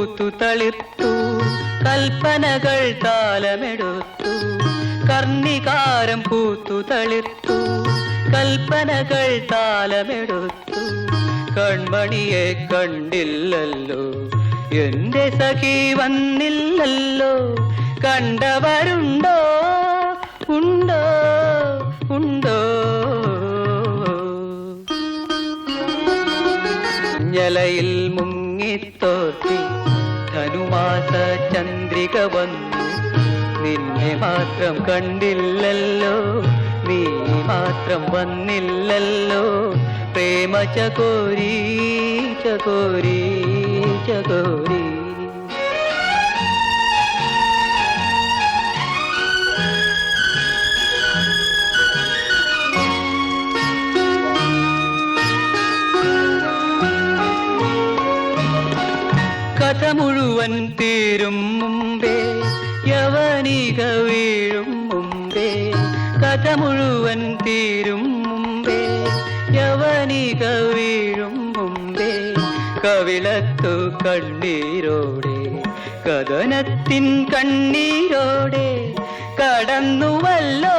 പൂത്തു തളിർത്തു. കൽപ്പനകൾ താലമെടുത്തു. കർണികാരം പൂത്തു തളിർത്തു. കൽപ്പനകൾ താലമെടുത്തു. കൺമണിയെ കണ്ടില്ലല്ലോ. എന്റെ സഖി വന്നില്ലല്ലോ. കണ്ടവരുണ്ടോ? ഉണ്ടോ? ഉണ്ടോ? ഞലയിൽ മുങ്ങിത്തോത്തി ചന്ദ്രിക വന്നു നിന്നെ മാത്രം കണ്ടില്ലല്ലോ നീ മാത്രം വന്നില്ലല്ലോ. പ്രേമ ചകോരി ചകോരി ചകോരി. മുഴുവൻ തീരും മുമ്പേ യവനിക വീഴും മുമ്പേ കഥ മുഴുവൻ തീരും മുമ്പേ യവനിക വീഴും മുമ്പേ കവിളത്തു കണ്ണീരോടെ കഥനത്തിൻ കണ്ണീരോടെ കടന്നുവല്ലോ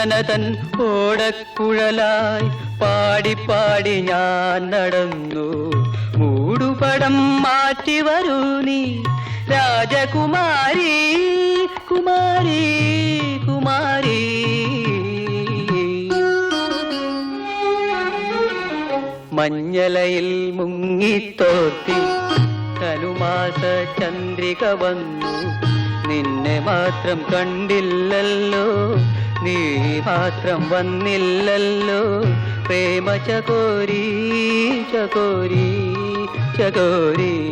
വേദന തൻ ഓടക്കുഴലായി പാടി പാടി ഞാൻ നടന്നു. മൂടുപടം മാറ്റി വരൂ നീ രാജകുമാരി കുമാരി കുമാരി. മഞ്ഞലയിൽ മുങ്ങിത്തോത്തി ധനുമാസ ചന്ദ്രിക വന്നു. നിന്നെ മാത്രം കണ്ടില്ലല്ലോ നീ മാത്രം വന്നില്ലല്ലോ. പ്രേമ ചകോരി ചകോരി ചകോരി.